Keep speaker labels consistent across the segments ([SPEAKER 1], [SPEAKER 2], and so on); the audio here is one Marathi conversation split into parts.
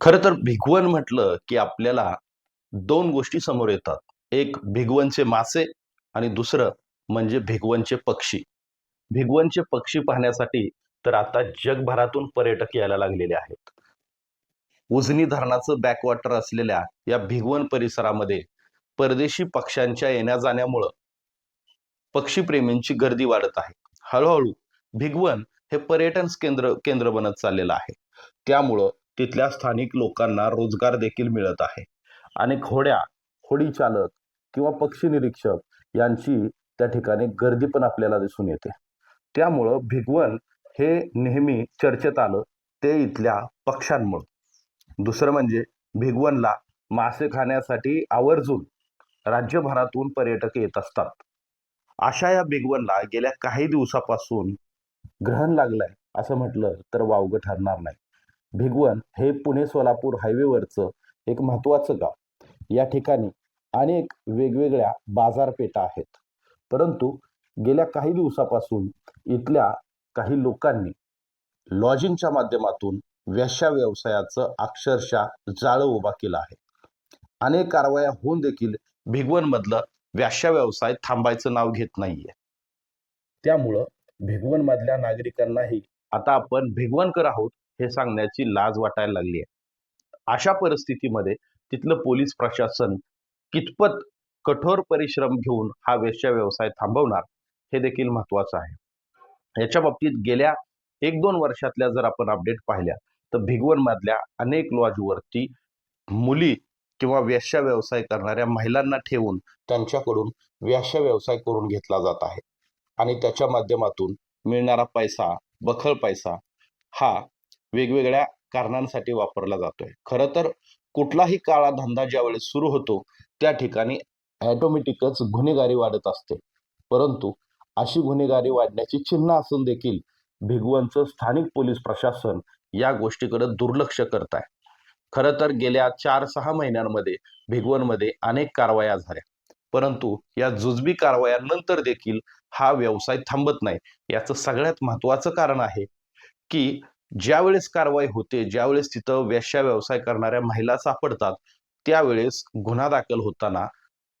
[SPEAKER 1] खरं तर भिगवण म्हटलं की आपल्याला दोन गोष्टी समोर येतात. एक भिगवणचे मासे आणि दुसरं म्हणजे भिगवणचे पक्षी. भिगवणचे पक्षी पाहण्यासाठी तर आता जगभरातून पर्यटक यायला लागलेले आहेत. उजनी धरणाचं बॅकवॉटर असलेल्या या भिगवण परिसरामध्ये परदेशी पक्ष्यांच्या येण्या जाण्यामुळं पक्षीप्रेमींची गर्दी वाढत आहे. हळूहळू भिगवण हे पर्यटन केंद्र केंद्र बनत चाललेलं आहे. त्यामुळं तिथल्या स्थानिक लोकांना रोजगार देखील मिळत आहे. आणि घोड्या होडी चालक किंवा पक्षी निरीक्षक यांची त्या ठिकाणी गर्दी पण आपल्याला दिसून येते. त्यामुळं भिगवण हे नेहमी चर्चेत आलं ते इथल्या पक्ष्यांमुळं. दुसरं म्हणजे भिगवणला मासे खाण्यासाठी आवर्जून राज्यभरातून पर्यटक येत असतात. अशा या भिगवणला गेल्या काही दिवसापासून ग्रहण लागलंय असं म्हटलं तर वावगं ठरणार नाही. भिगवण हे पुणे सोलापूर हायवेवरचं एक महत्त्वाचं गाव. या ठिकाणी अनेक वेगवेगळ्या बाजारपेठा आहेत. परंतु गेल्या काही दिवसापासून इथल्या काही लोकांनी लॉजिंगच्या माध्यमातून वेश्या व्यवसायाचं अक्षरशः जाळं उभा केलं आहे. अनेक कारवाया होऊन देखील भिगवणमधलं व्याश्या व्यवसाय थांबायचं नाव घेत नाहीये. त्यामुळं भिगवण मधल्या नागरिकांनाही आता आपण भिगवणकर आहोत हे सांगण्याची लाज वाटायला लागली आहे. अशा परिस्थितीमध्ये तिथलं पोलीस प्रशासन कितपत कठोर परिश्रम घेऊन हा वेशच्या व्यवसाय थांबवणार हे देखील महत्वाचं आहे. याच्या बाबतीत गेल्या एक दोन वर्षातल्या जर आपण अपडेट पाहिल्या तर भिगवण मधल्या अनेक लॉजवरती मुली किंवा वेश्या व्यवसाय करणाऱ्या महिलांना ठेवून त्यांच्याकडून वेश्या व्यवसाय करून घेतला जात आहे. आणि त्याच्या माध्यमातून मिळणारा पैसा बखळ पैसा हा वेगवेगळ्या कारणांसाठी वापरला जातोय. खरं तर कुठलाही काळा धंदा ज्यावेळेस सुरू होतो त्या ठिकाणी ॲटोमॅटिकच गुन्हेगारी वाढत असते. परंतु अशी गुन्हेगारी वाढण्याची चिन्ह असून देखील भिगवणचं स्थानिक पोलीस प्रशासन या गोष्टीकडे दुर्लक्ष करत आहे. खरं तर गेल्या चार सहा महिन्यांमध्ये भिगवणमध्ये अनेक कारवाया झाल्या. परंतु या जुजबी कारवायांनंतर देखील हा व्यवसाय थांबत नाही. याचं सगळ्यात महत्वाचं कारण आहे की ज्यावेळेस कारवाई होते ज्यावेळेस तिथं वेश्या व्यवसाय करणाऱ्या महिला सापडतात त्यावेळेस गुन्हा दाखल होताना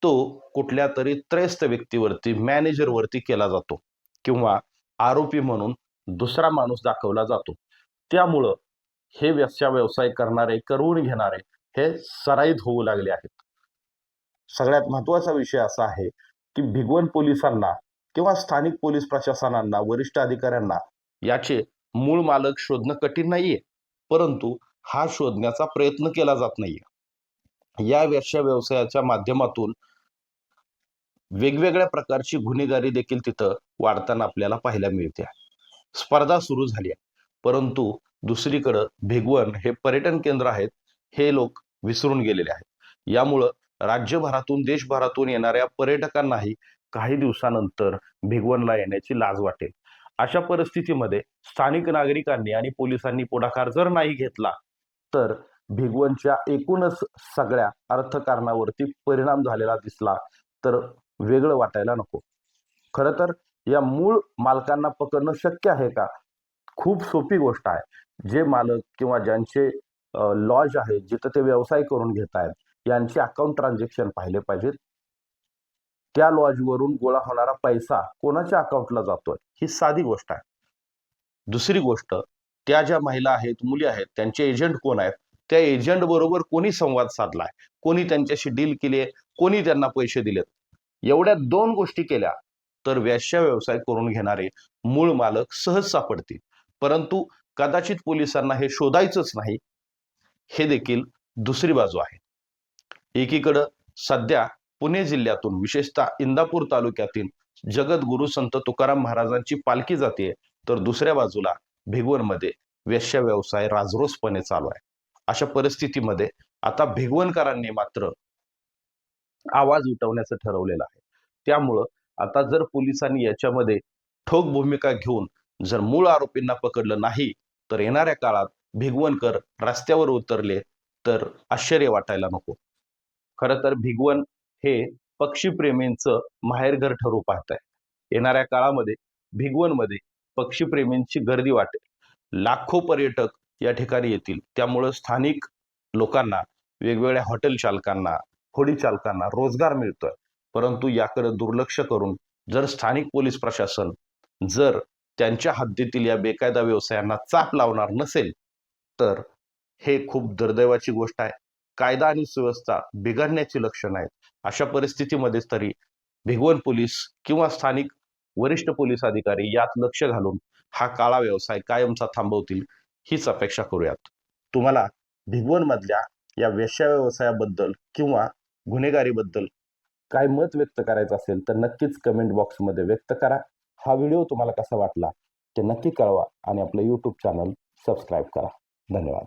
[SPEAKER 1] तो कुठल्या तरी त्रयस्थ व्यक्तीवरती मॅनेजरवरती केला जातो किंवा आरोपी म्हणून दुसरा माणूस दाखवला जातो. त्यामुळं हे व्यस्या व्यवसाय करणारे करवून घेणारे हे सराईत होऊ लागले आहेत. सगळ्यात महत्त्वाचा विषय असा आहे की भिगवण पोलिसांना किंवा स्थानिक पोलीस प्रशासनांना वरिष्ठ अधिकाऱ्यांना याचे मूळ मालक शोधणं कठीण नाहीये. परंतु हा शोधण्याचा प्रयत्न केला जात नाहीये. या व्यवसाय व्यवसायाच्या माध्यमातून वेगवेगळ्या प्रकारची गुन्हेगारी देखील तिथं वाढताना आपल्याला पाहायला मिळते. स्पर्धा सुरू झाली आहे. परंतु दुसरीकडं भिगवण हे पर्यटन केंद्र आहेत हे लोक विसरून गेलेले आहेत. यामुळं राज्यभरातून देशभरातून येणाऱ्या पर्यटकांनाही काही दिवसानंतर भिगवणला येण्याची लाज वाटेल. अशा परिस्थितीमध्ये स्थानिक नागरिकांनी आणि पोलिसांनी पुढाकार जर नाही घेतला तर भिगवणच्या एकूणच सगळ्या अर्थकारणावरती परिणाम झालेला दिसला तर वेगळं वाटायला नको. खरं तर या मूळ मालकांना पकडणं शक्य आहे का? खूप सोपी गोष्ट आहे. जे मालक किंवा ज्यांचे लॉज आहेत जिथं ते व्यवसाय करून घेत आहेत यांचे अकाउंट ट्रान्झॅक्शन पाहिले पाहिजेत. त्या लॉजवरून गोळा होणारा पैसा कोणाच्या अकाउंटला जातोय? ही साधी गोष्ट आहे. दुसरी गोष्ट त्या ज्या महिला आहेत मुली आहेत त्यांचे एजंट कोण आहेत? त्या एजंट बरोबर कोणी संवाद साधलाय? कोणी त्यांच्याशी डील केली कोणी त्यांना पैसे दिलेत? एवढ्या दोन गोष्टी केल्या तर वेश्या व्यवसाय करून घेणारे मूळ मालक सहज सापडतील. परंतु कदाचित पोलिसांना हे शोधायचंच नाही. हे देखील दुसरी बाजू आहे. एकीकडं सध्या पुणे जिल्ह्यातून विशेषतः इंदापूर तालुक्यातील जगद्गुरु संत तुकाराम महाराजांची पालखी जाते. तर दुसऱ्या बाजूला भिगवणमध्ये वेश्या व्यवसाय राजरोसपणे चालू आहे. अशा परिस्थितीमध्ये आता भिगवणकरांनी मात्र आवाज उठवण्याचं ठरवलेलं आहे. त्यामुळं आता जर पोलिसांनी याच्यामध्ये ठोक भूमिका घेऊन जर मूळ आरोपींना पकडलं नाही तर येणाऱ्या काळात भिगवणकर रस्त्यावर उतरले तर आश्चर्य वाटायला नको. खरं तर भिगवण हे पक्षीप्रेमींचं माहेरघर ठरू पाहत आहे येणाऱ्या काळामध्ये भिगवणमध्ये पक्षीप्रेमींची गर्दी वाटेल. लाखो पर्यटक या ठिकाणी येतील. त्यामुळं स्थानिक लोकांना वेगवेगळ्या हॉटेल चालकांना होडी चालकांना रोजगार मिळतोय. परंतु याकडे दुर्लक्ष करून जर स्थानिक पोलीस प्रशासन जर त्यांच्या हद्दीतील या बेकायदा व्यवसायांना चाप लावणार नसेल तर हे खूप दुर्दैवाची गोष्ट आहे. कायदा आणि सुव्यवस्था बिघडण्याची लक्षणं आहेत. अशा परिस्थितीमध्येच तरी भिगवण पोलीस किंवा स्थानिक वरिष्ठ पोलीस अधिकारी यात लक्ष घालून हा काळा व्यवसाय कायमचा थांबवतील हीच अपेक्षा करूयात. तुम्हाला भिगवण मधल्या या वेश्या व्यवसायाबद्दल किंवा गुन्हेगारीबद्दल काय मत व्यक्त करायचं असेल तर नक्कीच कमेंट बॉक्समध्ये व्यक्त करा. हा व्हिडिओ तुम्हाला कसा वाटला ते नक्की कळवा आणि आपलं यूट्यूब चॅनल सबस्क्राईब करा. धन्यवाद.